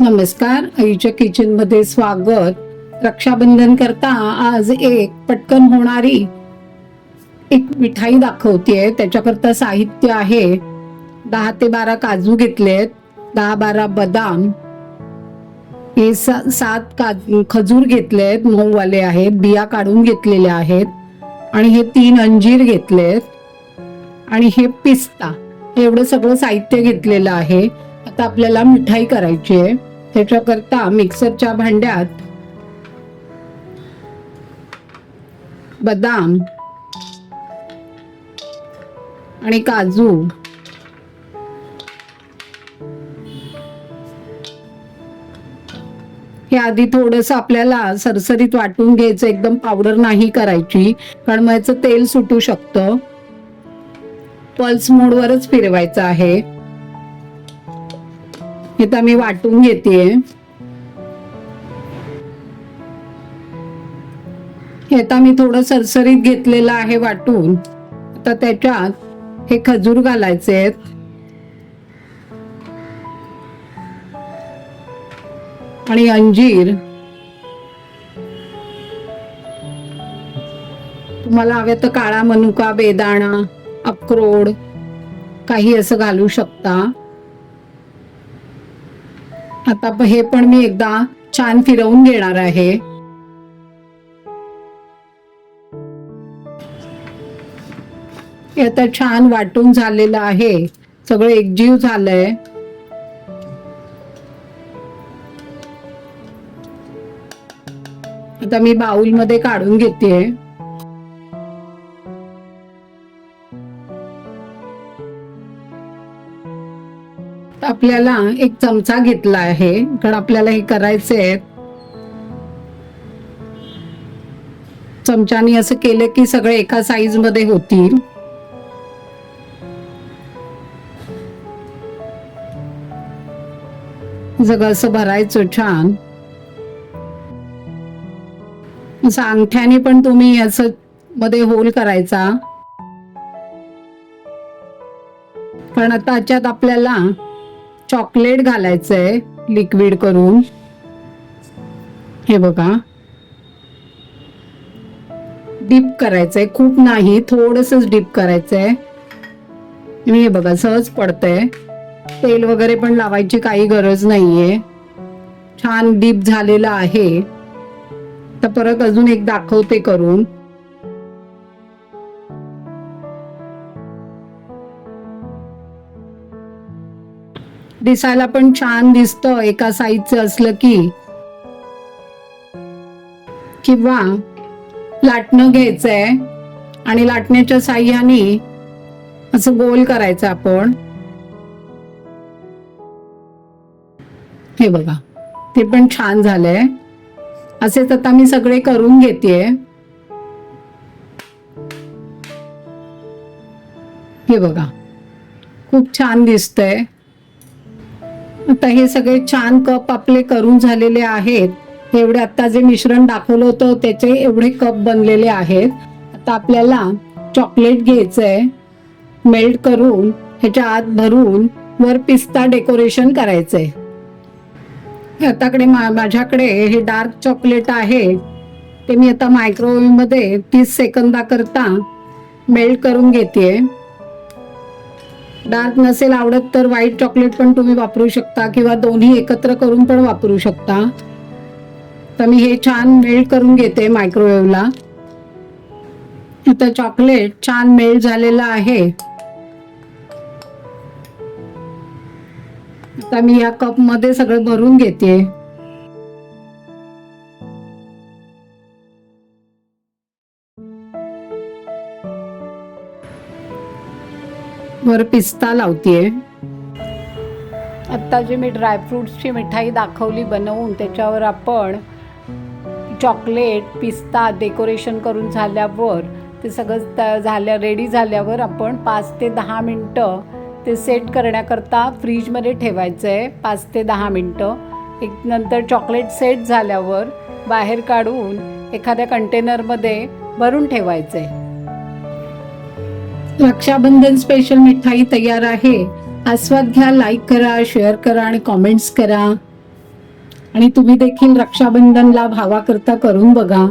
नमस्कार. आईच्या किचनमध्ये स्वागत. रक्षाबंधन करता आज एक पटकन होणारी एक मिठाई दाखवतेय. त्याच्याकरता साहित्य आहे. दहा ते बारा काजू घेतलेत. दहा बारा बदाम. हे सा- सात काजू खजूर घेतलेत. मऊवाले आहेत. बिया काढून घेतलेल्या आहेत. आणि हे तीन अंजीर घेतलेत. आणि हे पिस्ता. एवढं सगळं साहित्य घेतलेलं आहे. आता आपल्याला मिठाई करायची आहे त्याच्याकरता मिक्सरच्या भांड्यात. बदाम. आणि काजू. हे आधी थोडस आपल्याला सरसरीत वाटून घ्यायचं एकदम पावडर नाही करायची कारण मग याचं तेल सुटू शकतं. पल्स मोडवरच फिरवायचं आहे. हे तर मी वाटून घेते हे आता मी थोडं सरसरीत घेतलेलं आहे वाटून. आता त्याच्यात हे खजूर घालायचे आहेत आणि अंजीर. तुम्हाला हवे तर काळा मनुका बेदाणा अक्रोड काही असं घालू शकता. आता हे पण मी एकदा छान फिरवून घेणार आहे. हे आता छान वाटून झालेलं आहे. सगळं एकजीव झालंय. आता मी बाउलमध्ये काढून घेते. आपल्याला एक चमचा घेतला आहे. कारण आपल्याला हे करायचे आहेत. चमच्यानी असं केलं की सगळे एका साईजमध्ये होतील. सगळं असं भरायचं छान. असं अंगठ्याने पण तुम्ही असं मध्ये होल करायचा. कारण आता याच्यात आपल्याला चॉकलेट घालायचंय लिक्विड करून. हे बघा. डीप करायचंय. खूप नाही थोडस डीप करायचंय. हे बघा सहज पडतंय. तेल वगैरे पण लावायची काही गरज नाहीये. छान डीप झालेलं आहे. तर परत अजून एक दाखवते करून. दिसायला पण छान दिसतं एका साईजचं असलं की. किंवा लाटणं घ्यायचंय आणि लाटण्याच्या साह्याने असं गोल करायचं आपण. हे बघा ते पण छान झालंय. असेच आता मी सगळे करून घेते हे बघा खूप छान दिसतंय. आता हे सगळे छान कप आपले करून झालेले आहेत. एवढे आता जे मिश्रण दाखवलं होतं त्याचे एवढे कप बनलेले आहेत. आता आपल्याला चॉकलेट घ्यायचं आहे मेल्ट करून ह्याच्या आत भरून वर पिस्ता डेकोरेशन करायचंय. आताकडे मा- माझ्याकडे हे डार्क चॉकलेट आहे. ते मी आता मायक्रोवेव्हमध्ये तीस सेकंदाकरता मेल्ट करून घेते डार्क नसेल आवडत तर व्हाईट चॉकलेट पण तुम्ही वापरू शकता किंवा दोन्ही एकत्र करून पण वापरू शकता. तर मी हे छान मेल्ट करून घेते मायक्रोवेव्हला आता चॉकलेट छान मेल्ट झालेलं आहे. आता मी या कपमध्ये सगळं भरून घेते. वर पिस्ता लावतीये. आत्ता जी मी ड्रायफ्रुट्सची मिठाई दाखवली बनवून त्याच्यावर आपण चॉकलेट पिस्ता डेकोरेशन करून झाल्यावर ते सगळं त्या झाल्या रेडी झाल्यावर आपण पाच ते दहा मिनटं ते सेट करण्याकरता फ्रीजमध्ये ठेवायचं आहे पाच ते दहा मिनटं. एक नंतर चॉकलेट सेट झाल्यावर बाहेर काढून एखाद्या कंटेनरमध्ये भरून ठेवायचं आहे रक्षाबंधन स्पेशल मिठाई तयार आहे. आस्वाद घ्या लाईक करा शेअर करा आणि कॉमेंट्स करा. आणि तुम्ही देखील रक्षाबंधनला भावाकरता करून बघा.